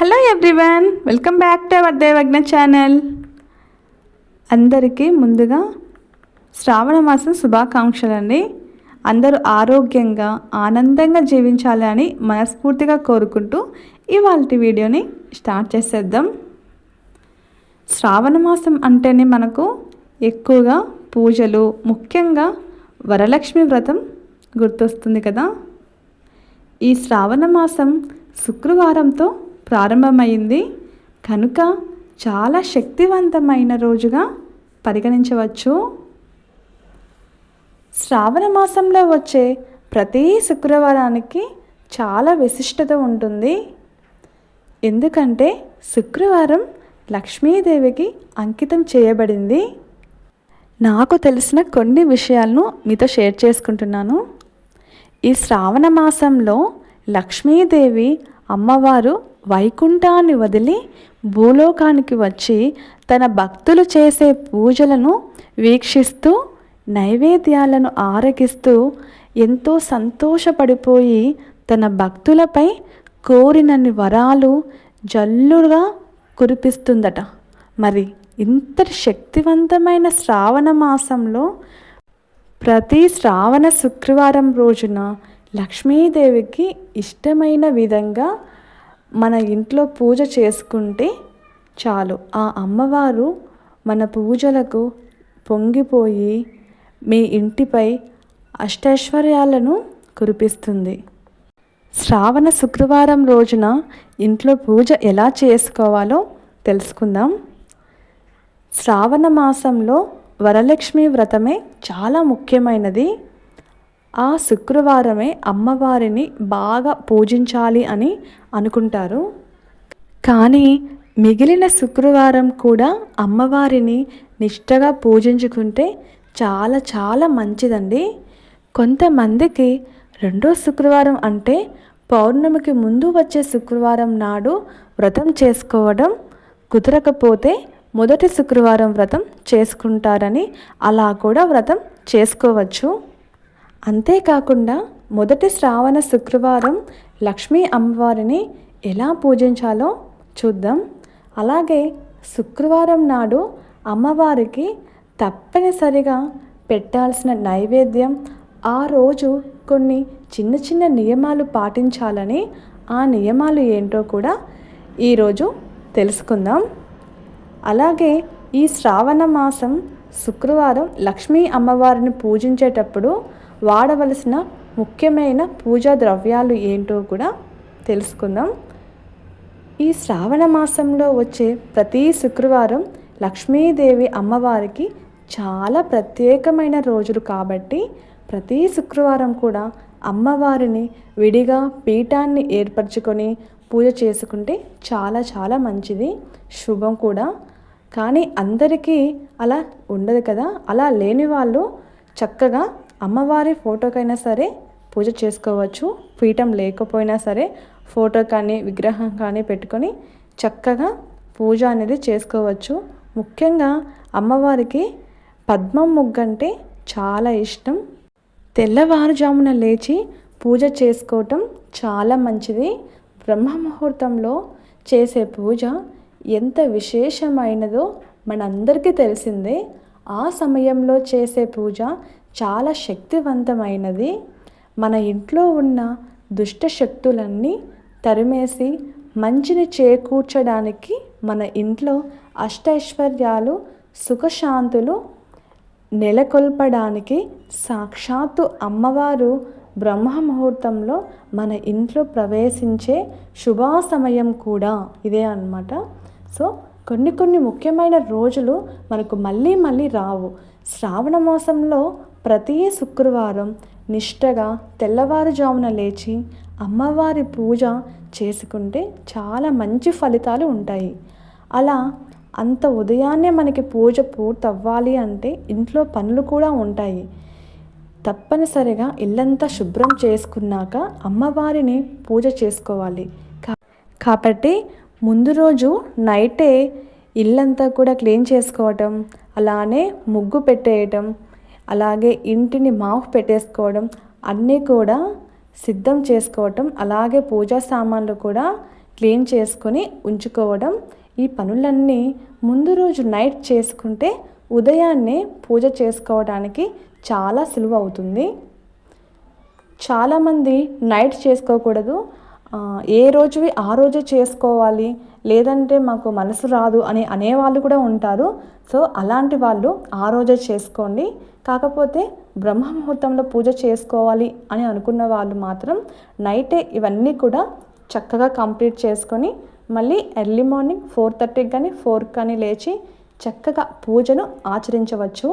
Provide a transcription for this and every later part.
Hello everyone welcome back to our Devagna channel అందరికీ ముందుగా శ్రావణ మాసం శుభాకాంక్షలు అండి అందరూ ఆరోగ్యంగా ఆనందంగా జీవించాలని మనస్ఫూర్తిగా కోరుకుంటూ ఇవాళ వీడియోని స్టార్ట్ చేసేద్దాం. శ్రావణ మాసం అంటేనే మనకు ఎక్కువగా పూజలు ముఖ్యంగా వరలక్ష్మి వ్రతం గుర్తొస్తుంది కదా. ఈ శ్రావణ మాసం శుక్రవారంతో ప్రారంభమైంది. కనుక చాలా శక్తివంతమైన రోజుగా పరిగణించవచ్చు. శ్రావణ మాసంలో వచ్చే ప్రతి శుక్రవారానికి చాలా విశిష్టత ఉంటుంది. ఎందుకంటే శుక్రవారం లక్ష్మీదేవికి అంకితం చేయబడింది. నాకు తెలిసిన కొన్ని విషయాలను మీతో షేర్ చేసుకుంటున్నాను. ఈ శ్రావణ మాసంలో లక్ష్మీదేవి అమ్మవారు వైకుంఠాన్ని వదిలి భూలోకానికి వచ్చి తన భక్తులు చేసే పూజలను వీక్షిస్తూ నైవేద్యాలను ఆరగిస్తూ ఎంతో సంతోషపడిపోయి తన భక్తులపై కోరినన్ని వరాలు జల్లుగా కురిపిస్తుందట. మరి ఇంతటి శక్తివంతమైన శ్రావణ మాసంలో ప్రతి శ్రావణ శుక్రవారం రోజున లక్ష్మీదేవికి ఇష్టమైన విధంగా మన ఇంట్లో పూజ చేసుకుంటే చాలు. ఆ అమ్మవారు మన పూజలకు పొంగిపోయి మీ ఇంటిపై అష్టైశ్వర్యాలను కురిపిస్తుంది. శ్రావణ శుక్రవారం రోజున ఇంట్లో పూజ ఎలా చేసుకోవాలో తెలుసుకుందాం. శ్రావణ మాసంలో వరలక్ష్మి వ్రతమే చాలా ముఖ్యమైనది. ఆ శుక్రవారమే అమ్మవారిని బాగా పూజించాలి అని అనుకుంటారు. కానీ మిగిలిన శుక్రవారం కూడా అమ్మవారిని నిష్టగా పూజించుకుంటే చాలా చాలా మంచిదండి. కొంతమందికి రెండో శుక్రవారం అంటే పౌర్ణమికి ముందు వచ్చే శుక్రవారం నాడు వ్రతం చేసుకోవడం కుదరకపోతే మొదటి శుక్రవారం వ్రతం చేసుకుంటారని అలా కూడా వ్రతం చేసుకోవచ్చు. అంతేకాకుండా మొదటి శ్రావణ శుక్రవారం లక్ష్మీ అమ్మవారిని ఎలా పూజించాలో చూద్దాం. అలాగే శుక్రవారం నాడు అమ్మవారికి తప్పనిసరిగా పెట్టాల్సిన నైవేద్యం ఆ రోజు కొన్ని చిన్న చిన్న నియమాలు పాటించాలని ఆ నియమాలు ఏంటో కూడా ఈరోజు తెలుసుకుందాం. అలాగే ఈ శ్రావణ మాసం శుక్రవారం లక్ష్మీ అమ్మవారిని పూజించేటప్పుడు వాడవలసిన ముఖ్యమైన పూజా ద్రవ్యాలు ఏంటో కూడా తెలుసుకుందాం. ఈ శ్రావణ మాసంలో వచ్చే ప్రతి శుక్రవారం లక్ష్మీదేవి అమ్మవారికి చాలా ప్రత్యేకమైన రోజులు కాబట్టి ప్రతి శుక్రవారం కూడా అమ్మవారిని విడిగా పీఠాన్ని ఏర్పరచుకొని పూజ చేసుకుంటే చాలా చాలా మంచిది. శుభం కూడా. కానీ అందరికీ అలా ఉండదు కదా. అలా లేని వాళ్ళు చక్కగా అమ్మవారి ఫోటోకైనా సరే పూజ చేసుకోవచ్చు పీఠం లేకపోయినా సరే ఫోటో కానీ విగ్రహం కానీ పెట్టుకొని చక్కగా పూజ అనేది చేసుకోవచ్చు. ముఖ్యంగా అమ్మవారికి పద్మం ముగ్గంటే చాలా ఇష్టం. తెల్లవారుజామున లేచి పూజ చేసుకోవటం చాలా మంచిది. బ్రహ్మ ముహూర్తంలో చేసే పూజ ఎంత విశేషమైనదో మనందరికీ తెలిసిందే. ఆ సమయంలో చేసే పూజ చాలా శక్తివంతమైనది. మన ఇంట్లో ఉన్న దుష్ట శక్తులన్నీ తరిమేసి మంచిని చేకూర్చడానికి మన ఇంట్లో అష్టైశ్వర్యాలు సుఖశాంతులు నెలకొల్పడానికి సాక్షాత్తు అమ్మవారు బ్రహ్మ ముహూర్తంలో మన ఇంట్లో ప్రవేశించే శుభా సమయం కూడా ఇదే అన్నమాట. సో కొన్ని కొన్ని ముఖ్యమైన రోజులు మనకు మళ్ళీ మళ్ళీ రావు. శ్రావణ మాసంలో ప్రతి శుక్రవారం నిష్టగా తెల్లవారుజామున లేచి అమ్మవారి పూజ చేసుకుంటే చాలా మంచి ఫలితాలు ఉంటాయి. అలా అంత ఉదయాన్నే మనకి పూజ పూర్తవ్వాలి అంటే ఇంట్లో పనులు కూడా ఉంటాయి. తప్పనిసరిగా ఇల్లంతా శుభ్రం చేసుకున్నాక అమ్మవారిని పూజ చేసుకోవాలి. కాబట్టి ముందు రోజు నైటే ఇల్లంతా కూడా క్లీన్ చేసుకోవటం అలానే ముగ్గు పెట్టేయటం అలాగే ఇంటిని మాఫ్ పెట్టేసుకోవడం అన్నీ కూడా సిద్ధం చేసుకోవటం అలాగే పూజా సామాన్లు కూడా క్లీన్ చేసుకొని ఉంచుకోవడం. ఈ పనులన్నీ ముందు రోజు నైట్ చేసుకుంటే ఉదయాన్నే పూజ చేసుకోవడానికి చాలా సులువు అవుతుంది చాలామంది నైట్ చేసుకోకూడదు. ఏ రోజువి ఆ రోజే చేసుకోవాలి. లేదంటే మాకు మనసు రాదు అని అనేవాళ్ళు కూడా ఉంటారు. సో అలాంటి వాళ్ళు ఆ రోజే చేసుకోండి. కాకపోతే బ్రహ్మ ముహూర్తంలో పూజ చేసుకోవాలి అని అనుకున్న వాళ్ళు మాత్రం నైటే ఇవన్నీ కూడా చక్కగా కంప్లీట్ చేసుకొని మళ్ళీ ఎర్లీ మార్నింగ్ ఫోర్ థర్టీకి కానీ ఫోర్ కానీ లేచి చక్కగా పూజను ఆచరించవచ్చు.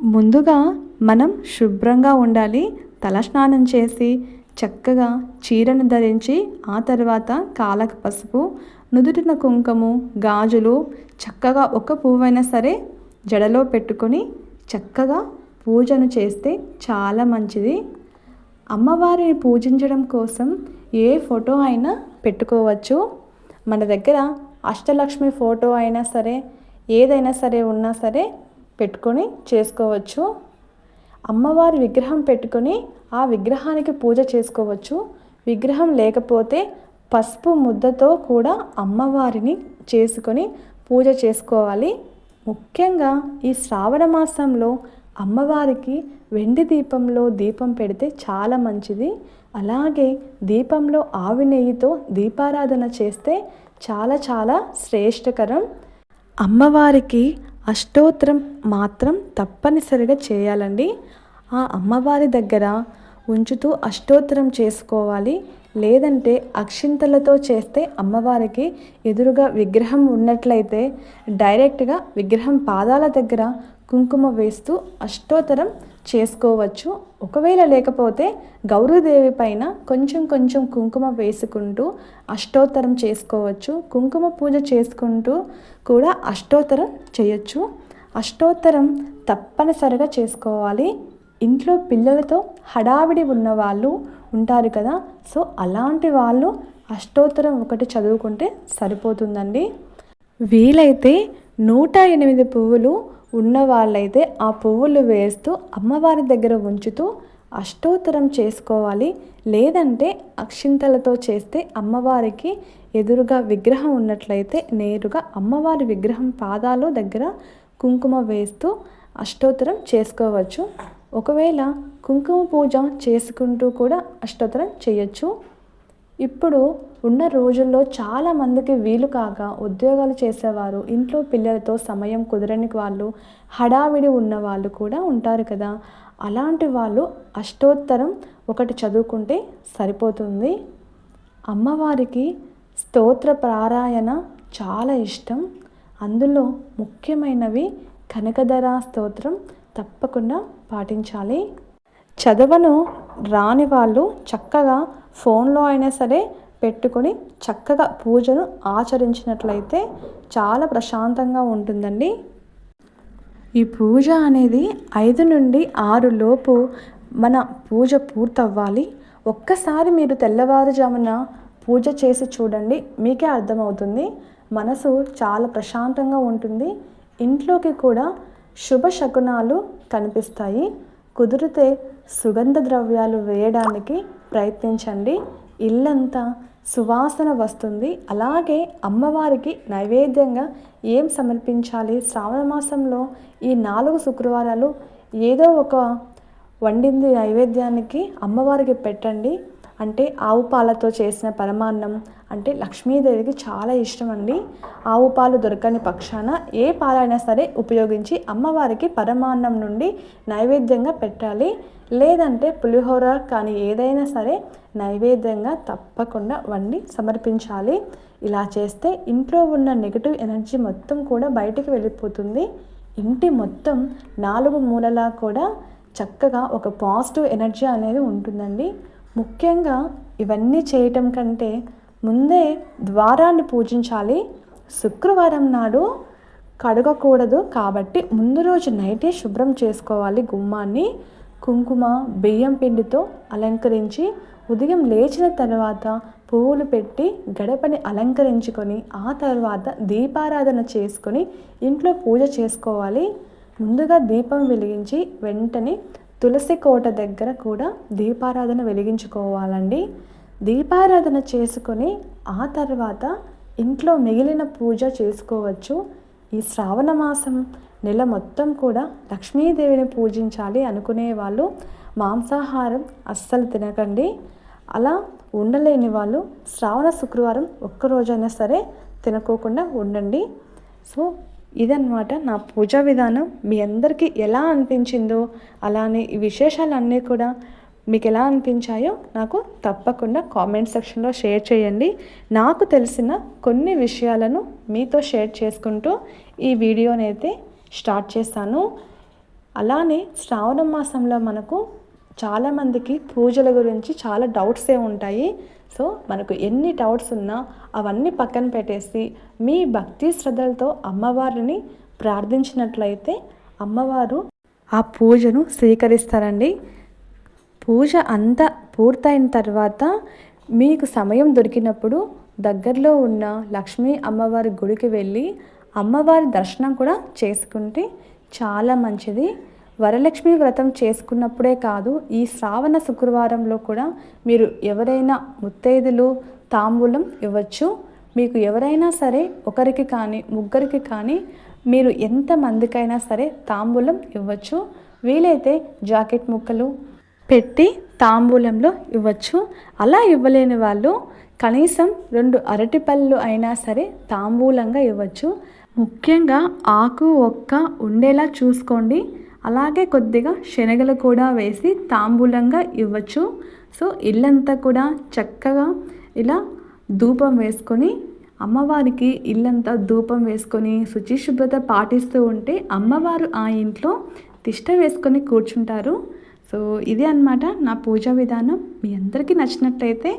ముందుగా మనం శుభ్రంగా ఉండాలి తలస్నానం చేసి చక్కగా చీరను ధరించి ఆ తర్వాత కాళ్ళకు పసుపు నుదుటిన కుంకుమ గాజులు చక్కగా ఒక పువ్వైనా సరే జడలో పెట్టుకొని చక్కగా పూజను చేస్తే చాలా మంచిది. అమ్మవారిని పూజించడం కోసం ఏ ఫోటో అయినా పెట్టుకోవచ్చు. మన దగ్గర అష్టలక్ష్మి ఫోటో అయినా సరే ఏదైనా సరే ఉన్నా సరే పెట్టుకొని చేసుకోవచ్చు. అమ్మవారి విగ్రహం పెట్టుకొని ఆ విగ్రహానికి పూజ చేసుకోవచ్చు. విగ్రహం లేకపోతే పసుపు ముద్దతో కూడా అమ్మవారిని చేసుకొని పూజ చేసుకోవాలి. ముఖ్యంగా ఈ శ్రావణ మాసంలో అమ్మవారికి వెండి దీపంలో దీపం పెడితే చాలా మంచిది. అలాగే దీపంలో ఆవి నెయ్యితో దీపారాధన చేస్తే చాలా చాలా శ్రేష్టకరం. అమ్మవారికి అష్టోత్తరం మాత్రం తప్పనిసరిగా చేయాలండి. ఆ అమ్మవారి దగ్గర ఉంచుతూ అష్టోత్తరం చేసుకోవాలి. లేదంటే అక్షింతలతో చేస్తే అమ్మవారికి ఎదురుగా విగ్రహం ఉన్నట్లయితే డైరెక్ట్గా విగ్రహం పాదాల దగ్గర కుంకుమ వేస్తూ అష్టోత్తరం చేసుకోవచ్చు. ఒకవేళ లేకపోతే గౌరీదేవి పైన కొంచెం కొంచెం కుంకుమ వేసుకుంటూ అష్టోత్తరం చేసుకోవచ్చు. కుంకుమ పూజ చేసుకుంటూ కూడా అష్టోత్తరం చేయొచ్చు. అష్టోత్తరం తప్పనిసరిగా చేసుకోవాలి. ఇంట్లో పిల్లలతో హడావిడి ఉన్న వాళ్ళు ఉంటారు కదా. సో అలాంటి వాళ్ళు అష్టోత్తరం ఒకటి చదువుకుంటే సరిపోతుందండి. వీలైతే నూట ఎనిమిది పువ్వులు ఉన్న వాళ్ళైతే ఆ పువ్వులు వేస్తూ అమ్మవారి దగ్గర ఉంచుతూ అష్టోత్తరం చేసుకోవాలి. లేదంటే అక్షింతలతో చేస్తే అమ్మవారికి ఎదురుగా విగ్రహం ఉన్నట్లయితే నేరుగా అమ్మవారి విగ్రహం పాదాలు దగ్గర కుంకుమ వేస్తూ అష్టోత్తరం చేసుకోవచ్చు. ఒకవేళ కుంకుమ పూజ చేసుకుంటూ కూడా అష్టోత్తరం చేయొచ్చు. ఇప్పుడు ఉన్న రోజుల్లో చాలామందికి వీలు కాక ఉద్యోగాలు చేసేవారు ఇంట్లో పిల్లలతో సమయం కుదరని వాళ్ళు హడావిడి ఉన్న వాళ్ళు కూడా ఉంటారు కదా. అలాంటి వాళ్ళు అష్టోత్తరం ఒకటి చదువుకుంటే సరిపోతుంది. అమ్మవారికి స్తోత్ర పారాయణ చాలా ఇష్టం. అందులో ముఖ్యమైనవి కనకధర స్తోత్రం తప్పకుండా పాటించాలి. చదవను రాని వాళ్ళు చక్కగా ఫోన్లో అయినా సరే పెట్టుకొని చక్కగా పూజను ఆచరించినట్లయితే చాలా ప్రశాంతంగా ఉంటుందండి. ఈ పూజ అనేది ఐదు నుండి ఆరు లోపు మన పూజ పూర్తవ్వాలి. ఒక్కసారి మీరు తెల్లవారుజామున పూజ చేసి చూడండి మీకే అర్థమవుతుంది. మనసు చాలా ప్రశాంతంగా ఉంటుంది. ఇంట్లోకి కూడా శుభ శకునాలు కనిపిస్తాయి. కుదిరితే సుగంధ ద్రవ్యాలు వేయడానికి ప్రయత్నించండి. ఇల్లంతా సువాసన వస్తుంది. అలాగే అమ్మవారికి నైవేద్యంగా ఏం సమర్పించాలి? శ్రావణ మాసంలో ఈ నాలుగు శుక్రవారాలు ఏదో ఒక వండింది నైవేద్యానికి అమ్మవారికి పెట్టండి. అంటే ఆవు పాలతో చేసిన పరమాన్నం అంటే లక్ష్మీదేవికి చాలా ఇష్టం అండి ఆవు పాలు దొరకని పక్షాన ఏ పాలైనా సరే ఉపయోగించి అమ్మవారికి పరమాన్నం నుండి నైవేద్యంగా పెట్టాలి. లేదంటే పులిహోర కానీ ఏదైనా సరే నైవేద్యంగా తప్పకుండా వండి సమర్పించాలి. ఇలా చేస్తే ఇంట్లో ఉన్న నెగిటివ్ ఎనర్జీ మొత్తం కూడా బయటికి వెళ్ళిపోతుంది. ఇంటి మొత్తం నాలుగు మూలలా కూడా చక్కగా ఒక పాజిటివ్ ఎనర్జీ అనేది ఉంటుందండి. ముఖ్యంగా ఇవన్నీ చేయటం కంటే ముందే ద్వారాన్ని పూజించాలి. శుక్రవారం నాడు కడగకూడదు కాబట్టి ముందు రోజు నైటే శుభ్రం చేసుకోవాలి గుమ్మాన్ని. కుంకుమ బియ్యం పిండితో అలంకరించి ఉదయం లేచిన తర్వాత పువ్వులు పెట్టి గడపని అలంకరించుకొని ఆ తర్వాత దీపారాధన చేసుకొని ఇంట్లో పూజ చేసుకోవాలి. ముందుగా దీపం వెలిగించి వెంటనే తులసి కోట దగ్గర కూడా దీపారాధన వెలిగించుకోవాలండి. దీపారాధన చేసుకొని ఆ తర్వాత ఇంట్లో మిగిలిన పూజ చేసుకోవచ్చు. ఈ శ్రావణ మాసం నెల మొత్తం కూడా లక్ష్మీదేవిని పూజించాలి అనుకునే వాళ్ళు మాంసాహారం అస్సలు తినకండి. అలా ఉండలేని వాళ్ళు శ్రావణ శుక్రవారం ఒక్కరోజైనా సరే తినకోకుండా ఉండండి. సో ఇదన్నమాట నా పూజా విధానం. మీ అందరికీ ఎలా అనిపించిందో అలానే ఈ విశేషాలన్నీ కూడా మీకు ఎలా అనిపించాయో నాకు తప్పకుండా కామెంట్ సెక్షన్లో షేర్ చేయండి. నాకు తెలిసిన కొన్ని విషయాలను మీతో షేర్ చేసుకుంటూ ఈ వీడియోని అయితే స్టార్ట్ చేస్తాను. అలానే శ్రావణ మాసంలో మనకు చాలామందికి పూజల గురించి చాలా డౌట్సే ఉంటాయి. సో మనకు ఎన్ని డౌట్స్ ఉన్నా అవన్నీ పక్కన పెట్టేసి మీ భక్తి శ్రద్ధలతో అమ్మవారిని ప్రార్థించినట్లయితే అమ్మవారు ఆ పూజను స్వీకరిస్తారండి. పూజ అంతా పూర్తయిన తర్వాత మీకు సమయం దొరికినప్పుడు దగ్గరలో ఉన్న లక్ష్మీ అమ్మవారి గుడికి వెళ్ళి అమ్మవారి దర్శనం కూడా చేసుకుంటే చాలా మంచిది. వరలక్ష్మి వ్రతం చేసుకున్నప్పుడే కాదు ఈ శ్రావణ శుక్రవారంలో కూడా మీరు ఎవరైనా ముత్తైదులు తాంబూలం ఇవ్వచ్చు. మీకు ఎవరైనా సరే ఒకరికి కానీ ముగ్గురికి కానీ మీరు ఎంతమందికైనా సరే తాంబూలం ఇవ్వచ్చు. వీలైతే జాకెట్ ముక్కలు పెట్టి తాంబూలంలో ఇవ్వచ్చు. అలా ఇవ్వలేని వాళ్ళు కనీసం రెండు అరటిపళ్ళు అయినా సరే తాంబూలంగా ఇవ్వచ్చు. ముఖ్యంగా ఆకు ఒక్క ఉండేలా చూసుకోండి. అలాగే కొద్దిగా శనగలు కూడా వేసి తాంబూలంగా ఇవ్వచ్చు. సో ఇల్లంతా కూడా చక్కగా ఇలా ధూపం వేసుకొని అమ్మవారికి ఇల్లంతా ధూపం వేసుకొని శుచిశుభ్రత పాటిస్తూ ఉంటే అమ్మవారు ఆ ఇంట్లో తిష్ట వేసుకొని కూర్చుంటారు. సో ఇదే అన్నమాట నా పూజా విధానం. మీ అందరికీ నచ్చినట్లయితే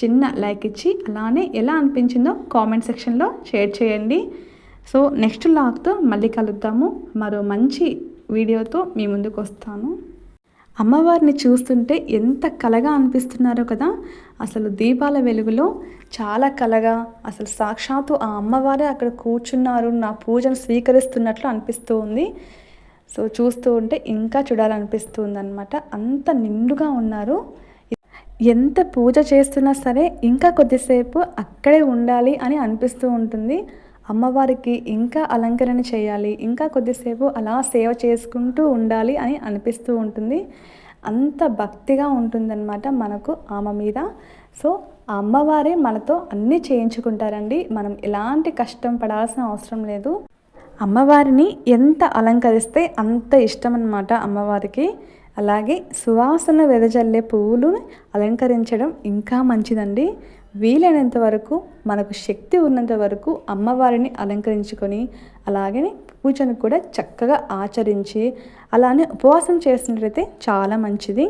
చిన్న లైక్ ఇచ్చి అలానే ఎలా అనిపించిందో కామెంట్ సెక్షన్లో షేర్ చేయండి. సో నెక్స్ట్ లాగ్తో మళ్ళీ కలుద్దాము. మరో మంచి వీడియోతో మీ ముందుకు వస్తాను. అమ్మవారిని చూస్తుంటే ఎంత కలగా అనిపిస్తున్నారో కదా! అసలు దీపాల వెలుగులో చాలా కలగా అసలు సాక్షాత్తు ఆ అమ్మవారే అక్కడ కూర్చున్నారు నా పూజను స్వీకరిస్తున్నట్లు అనిపిస్తూ ఉంది సో చూస్తూ ఉంటే ఇంకా చూడాలనిపిస్తుంది అనమాట అంత నిండుగా ఉన్నారు. ఎంత పూజ చేస్తున్నా సరే ఇంకా కొద్దిసేపు అక్కడే ఉండాలి అని అనిపిస్తూ ఉంటుంది. అమ్మవారికి ఇంకా అలంకరణ చేయాలి ఇంకా కొద్దిసేపు అలా సేవ చేసుకుంటూ ఉండాలి అని అనిపిస్తూ ఉంటుంది. అంత భక్తిగా ఉంటుందన్నమాట మనకు ఆమె మీద. సో ఆ అమ్మవారే మనతో అన్నీ చేయించుకుంటారండి. మనం ఎలాంటి కష్టం పడాల్సిన అవసరం లేదు. అమ్మవారిని ఎంత అలంకరిస్తే అంత ఇష్టం అన్నమాట అమ్మవారికి. అలాగే సువాసన వెదజల్లే పువ్వులు అలంకరించడం ఇంకా మంచిదండి. వీలైనంత వరకు మనకు శక్తి ఉన్నంత వరకు అమ్మవారిని అలంకరించుకొని అలాగే పూజను కూడా చక్కగా ఆచరించి అలానే ఉపవాసం చేసినట్లయితే చాలా మంచిది.